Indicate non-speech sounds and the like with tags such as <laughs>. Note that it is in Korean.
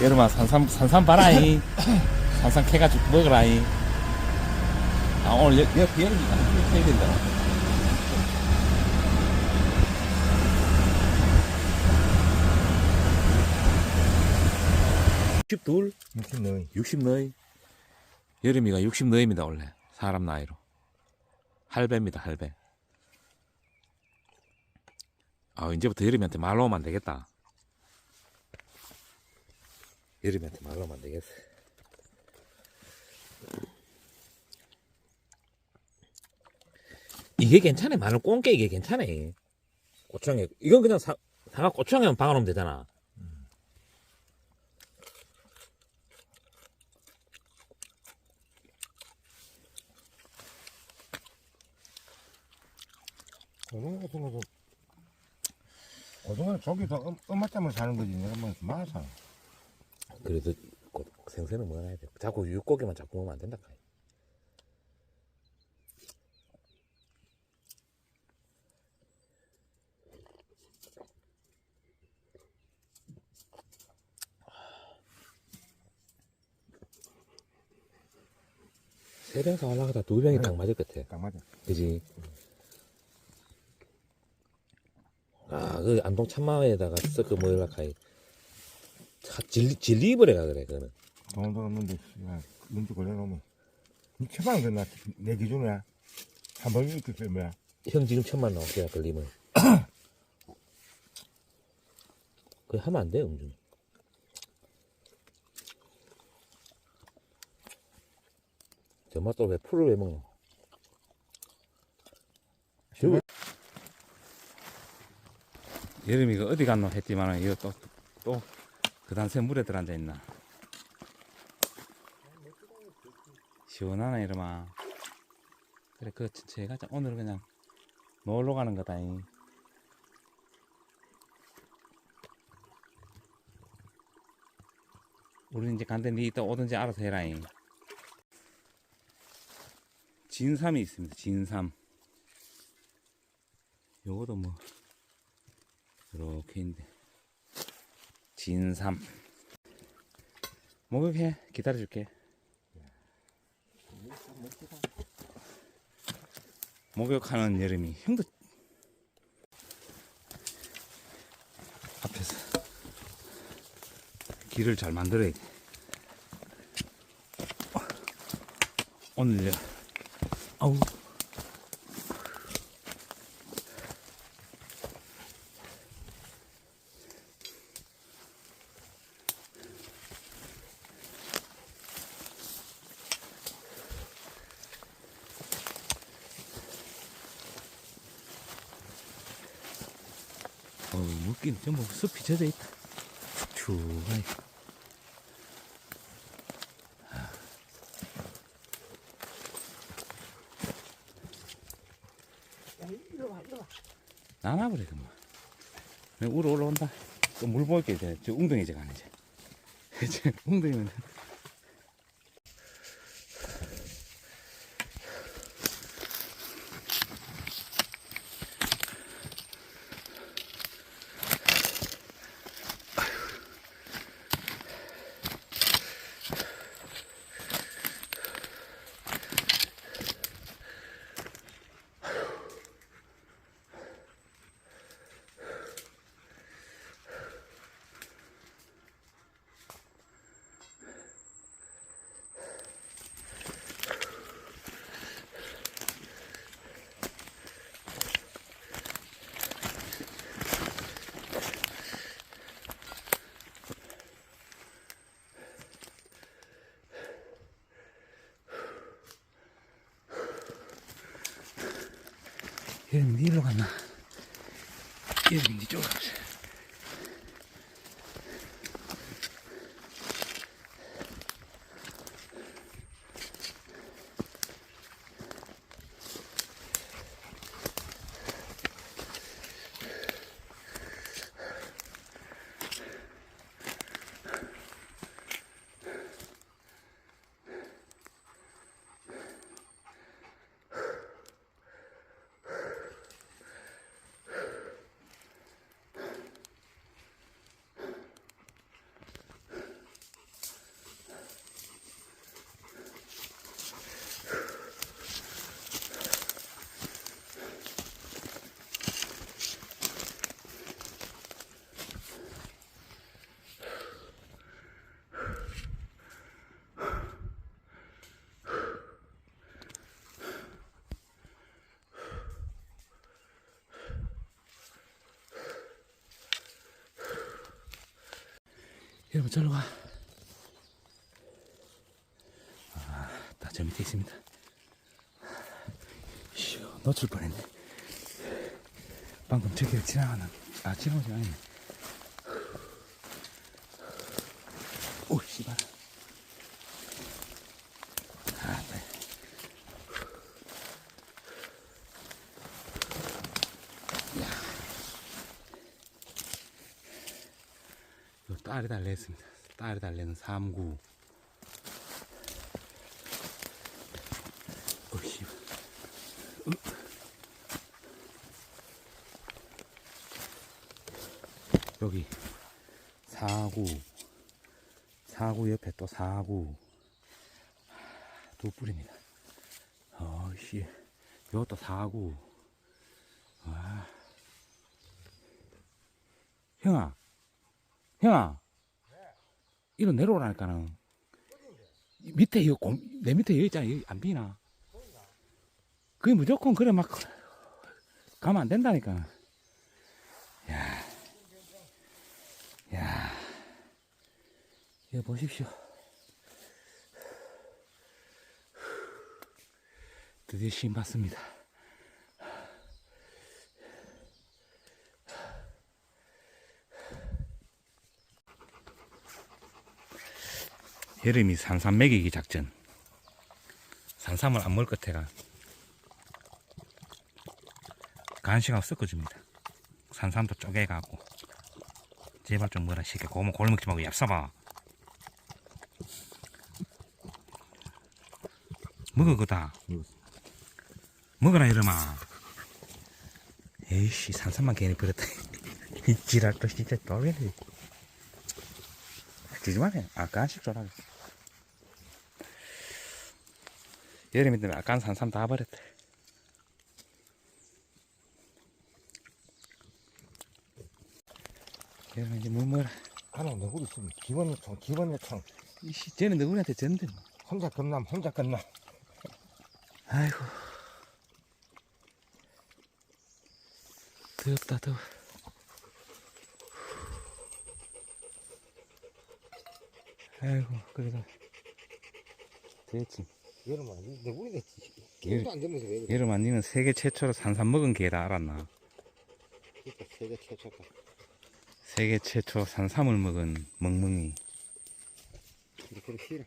여름아 산삼 산삼 봐라이. <coughs> 산삼 캐가지고 먹으라이. 아 오늘 여, 여 비행기가 해야 된다. (62) 무슨 너희 60 너희 여름이가 60 너희입니다 원래. 사람 나이로. 할배입니다 할배. 아 이제부터 여름이한테 말로 하면 안 되겠다 여름이한테 말로 하면 안 되겠어. 이게 괜찮아? 마늘 꽁게 이게 괜찮아? 고추장에 이건 그냥 사, 사과 고추장에만 박아놓으면 되잖아. 고등어 같은 거도 고등어 저기 더 음, 엄마 때문에 사는 거지. 내가 뭐 많아서 그래도 고- 생선은 먹어야 돼. 자꾸 육고기만 자꾸 먹으면 안 된다. 세병 사올라가다 두 병이 딱 맞을 것 같아. 딱 맞아 그지? 아, 그 안동 참마에다가 섞어 먹으려 카이. 차- 진리, 진리버려가 그래, 그거는. 돈도 없는데 야 눈치 걸려놓으면. 니 처방 됐나? 내 기준에? 한번 이렇게 빼면 형 지금 천만 나올게요 걸리면. <clears throat> 그거 하면 안돼 음주 저 맛 또 왜 풀을 왜 먹노? 저거 여름이가 어디 갔노? 했지만은 이거 또 또 그 단새 물에 들어앉아 있나? 시원하네 이러마. 그래 그 천천히 가자 오늘은 그냥 놀러 가는 거다 잉. 우리는 이제 간데 니 이따 오든지 알아서 해라잉. 진삼이 있습니다 진삼. 요거도 뭐 이렇게 있는데 진삼. 목욕해 기다려줄게. 목욕하는 여름이 형도 앞에서 길을 잘 만들어야 돼. 오늘 아우 어, 물긴 전부 숲이 젖어 있다. 축축하니. 나나버려, 그만. 내가 우러 올라온다. 또 물 보일게, 이제. 저 웅덩이 이제. <laughs> 이제 웅덩이면. 얘는 니로 갔 여러분 절로 가. 아, 딱저 밑에 있습니다. 휴, 놓칠 뻔했네. 방금 저기를 지나가는, 아, 지나오지 않네. 오, 씨발. 요 딸이 달려 있습니다. 딸이 달리는 3구. 어, 씨. 여기 4구. 4구 옆에 또 4구. 두 뿌립니다. 어씨. 요것도 4구. 와. 형아. 형아. 이거 내려오라니까는. 이 밑에 이거 곰, 내 밑에 여기 있잖아. 여기 안 비나. 그게 무조건 그래 막 가면 안 된다니까. 야. 야. 이거 보십시오. 드디어 신 받습니다. 여름이 산삼 먹이기 작전. 산삼을 안 먹을 것 해가 간식하고 섞어줍니다. 산삼도 쪼개갖고 제발 좀 뭐라 시켜. 고모 골먹지 말고 얍사봐 먹어 그다. 먹어라 이러마 에이씨 산삼만 괜히 버렸다. <laughs> 이 지랄도 진짜 떨리네 주지 마네 아 간식 줘라 여름이 되면 아깐 산삼 다 버렸다 여름 이제 물 먹어라 하나 너구리 있으면 기본 요청, 기본 요청. 이씨 쟤는 누구한테 졌는데 뭐 혼자 끝남, 혼자 끝남. 아이고 덥다 더워 아이고 그래도 됐지 여름아, 너구리 됐지. 기분도 안 되면서 왜 그래? 여름 아니면 세계 최초로 산삼 먹은 개다 알았나 진짜 세계 최초다. 세계 최초 산삼을 먹은 멍멍이 이렇게 싫어.